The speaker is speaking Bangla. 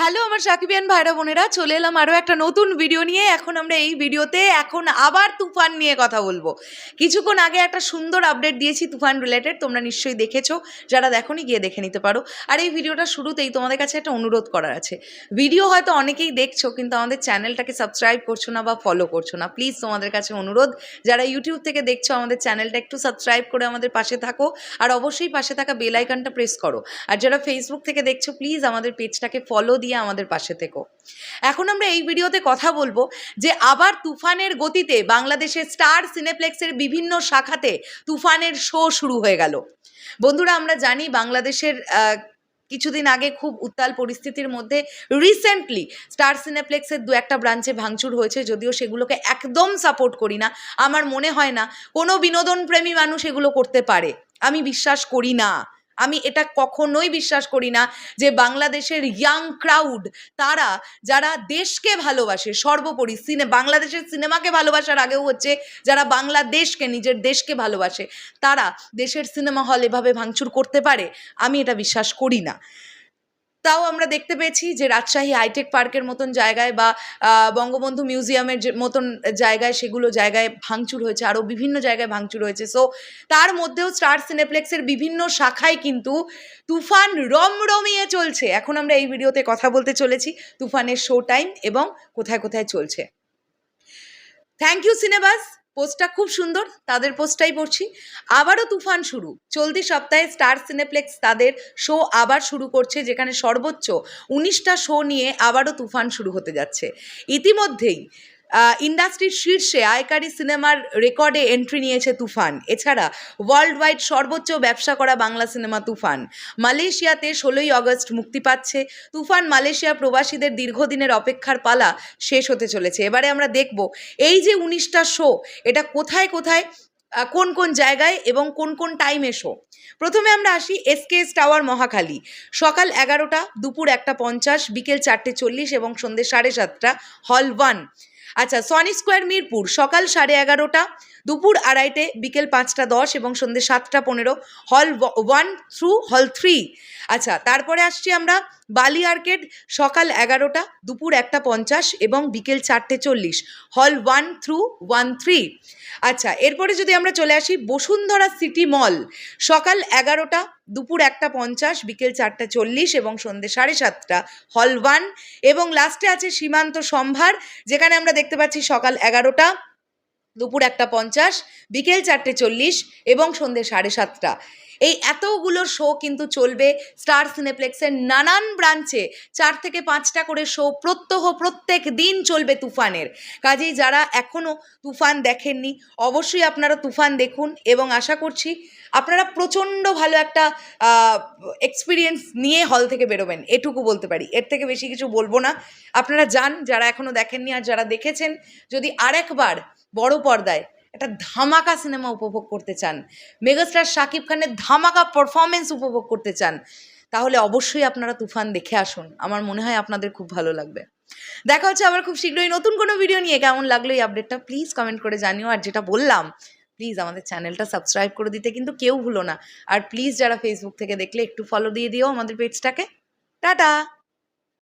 হ্যালো, আমার সাকিবিয়ান ভাইরা বোনেরা, চলে এলাম আরও একটা নতুন ভিডিও নিয়ে। এখন আমরা এই ভিডিওতে এখন আবার তুফান নিয়ে কথা বলব। কিছুক্ষণ আগে একটা সুন্দর আপডেট দিয়েছি তুফান রিলেটেড তোমরা নিশ্চয়ই দেখেছ। যারা দেখোনি, গিয়ে দেখে নিতে পারো। আর এই ভিডিওটা শুরুতেই তোমাদের কাছে একটা অনুরোধ করার আছে। ভিডিও হয়তো অনেকেই দেখছ, কিন্তু আমাদের চ্যানেলটাকে সাবস্ক্রাইব করছ না বা ফলো করছ না প্লিজ তোমাদের কাছে অনুরোধ। যারা ইউটিউব থেকে দেখছ, আমাদের চ্যানেলটা একটু সাবস্ক্রাইব করে আমাদের পাশে থাকো। আর অবশ্যই পাশে থাকা বেল আইকনটা প্রেস করো। আর যারা ফেসবুক থেকে দেখছ প্লিজ আমাদের পেজটাকে ফলো দিয়ে আমাদের পাশে থেকো। এখন আমরা এই ভিডিওতে কথা বলব যে আবার তুফানের গতিতে বাংলাদেশের স্টার সিনেপ্লেক্সের বিভিন্ন শাখাতে তুফানের শো শুরু হয়ে গেল। বন্ধুরা, আমরা জানি বাংলাদেশের কিছুদিন আগে খুব উত্তাল পরিস্থিতির মধ্যে রিসেন্টলি স্টার সিনেপ্লেক্সের দু একটা ব্রাঞ্চে ভাঙচুর হয়েছে, যদিও সেগুলোকে একদম সাপোর্ট করি না। আমার মনে হয় না কোনো বিনোদন প্রেমী মানুষ এগুলো করতে পারে। আমি বিশ্বাস করি না। আমি এটা কখনোই বিশ্বাস করি না যে বাংলাদেশের ইয়াং ক্রাউড তারা, যারা দেশকে ভালোবাসে, সর্বোপরি সিনে, বাংলাদেশের সিনেমাকে ভালোবাসার আগেও হচ্ছে যারা বাংলাদেশকে, নিজের দেশকে ভালোবাসে, তারা দেশের সিনেমা হল এভাবে ভাঙচুর করতে পারে, আমি এটা বিশ্বাস করি না। তাও আমরা দেখতে পেয়েছি যে রাজশাহী হাইটেক পার্কের মতন জায়গায় বা বঙ্গবন্ধু মিউজিয়ামের মতন জায়গায় সেগুলো জায়গায় ভাঙচুর হয়েছে, আরও বিভিন্ন জায়গায় ভাঙচুর হয়েছে। সো তার মধ্যেও স্টার সিনেপ্লেক্সের বিভিন্ন শাখায় কিন্তু তুফান রমরমিয়ে চলছে। এখন আমরা এই ভিডিওতে কথা বলতে চলেছি তুফানের শো টাইম এবং কোথায় কোথায় চলছে। থ্যাংক ইউ সিনেবাস পোস্টটা খুব সুন্দর, তাদের পোস্টটাই পড়ছি। আবারও তুফান শুরু। চলতি সপ্তাহে স্টার সিনেপ্লেক্স তাদের শো আবার শুরু করছে, যেখানে সর্বোচ্চ উনিশটা শো নিয়ে আবারও তুফান শুরু হতে যাচ্ছে। ইতিমধ্যেই ইন্ডাস্ট্রির শীর্ষে আয়কারী সিনেমার রেকর্ডে এন্ট্রি নিয়েছে তুফান। এছাড়া ওয়ার্ল্ড ওয়াইড সর্বোচ্চ ব্যবসা করা বাংলা সিনেমা তুফান। মালয়েশিয়াতে ষোলোই আগস্ট মুক্তি পাচ্ছে। তুফান মালয়েশিয়া প্রবাসীদের দীর্ঘদিনের অপেক্ষার পালা শেষ হতে চলেছে। এবারে আমরা দেখব এই যে উনিশটা শো এটা কোথায় কোথায় কোন কোন জায়গায় এবং কোন কোন টাইমে শো প্রথমে আমরা আসি এসকেএস টাওয়ার মহাখালী। সকাল এগারোটা, দুপুর একটা পঞ্চাশ, বিকেল চারটে চল্লিশ এবং সন্ধ্যে সাড়ে সাতটা হল ওয়ান আচ্ছা সনি স্কোয়ার মিরপুর সকাল সাড়ে এগারোটা, দুপুর আড়াইটে, বিকেল পাঁচটা দশ এবং সন্ধ্যে সাতটা পনেরো হল ওয়ান থ্রু হল থ্রি আচ্ছা তারপরে আসছি আমরা বালি আর্কেড সকাল এগারোটা, দুপুর একটা পঞ্চাশ এবং বিকেল চারটে চল্লিশ হল ওয়ান থ্রু ওয়ান থ্রি আচ্ছা এরপরে যদি আমরা চলে আসি বসুন্ধরা সিটি মল সকাল এগারোটা দুপুর একটা পঞ্চাশ, বিকেল চারটা চল্লিশ এবং সন্ধ্যে সাড়ে সাতটা হল ওয়ান এবং লাস্টে আছে সীমান্ত সম্ভার, যেখানে আমরা দেখতে পাচ্ছি সকাল এগারোটা, দুপুর একটা পঞ্চাশ, বিকেল চারটে চল্লিশ এবং সন্ধ্যে সাড়ে সাতটা। এই এতগুলো শো কিন্তু চলবে স্টার সিনেপ্লেক্সের নানান ব্রাঞ্চে চার থেকে পাঁচটা করে শো প্রত্যহ প্রত্যেক দিন চলবে তুফানের। কাজেই যারা এখনও তুফান দেখেননি, অবশ্যই আপনারা তুফান দেখুন এবং আশা করছি আপনারা প্রচণ্ড ভালো একটা এক্সপিরিয়েন্স নিয়ে হল থেকে বেরোবেন। এটুকু বলতে পারি। এর থেকে বেশি কিছু বলব না। আপনারা যান, যারা এখনও দেখেননি আর যারা দেখেছেন, যদি আরেকবার বড় পর্দায় একটা ধামাকা সিনেমা উপভোগ করতে চান। মেগাস্টার শাকিব খানের ধামাকা পারফরমেন্স উপভোগ করতে চান। তাহলে অবশ্যই আপনারা তুফান দেখে আসুন। আমার মনে হয় আপনাদের খুব ভালো লাগবে। দেখা হচ্ছে আবার খুব শীঘ্রই নতুন কোনো ভিডিও নিয়ে। কেমন লাগল এই আপডেটটা প্লিজ কমেন্ট করে জানিও। আর যেটা বললাম প্লিজ আমাদের চ্যানেলটা সাবস্ক্রাইব করে দিতে কিন্তু কেউ ভুলো না। আর প্লিজ যারা ফেসবুক থেকে দেখলে একটু ফলো দিয়ে দিও আমাদের পেজটাকে টাটা!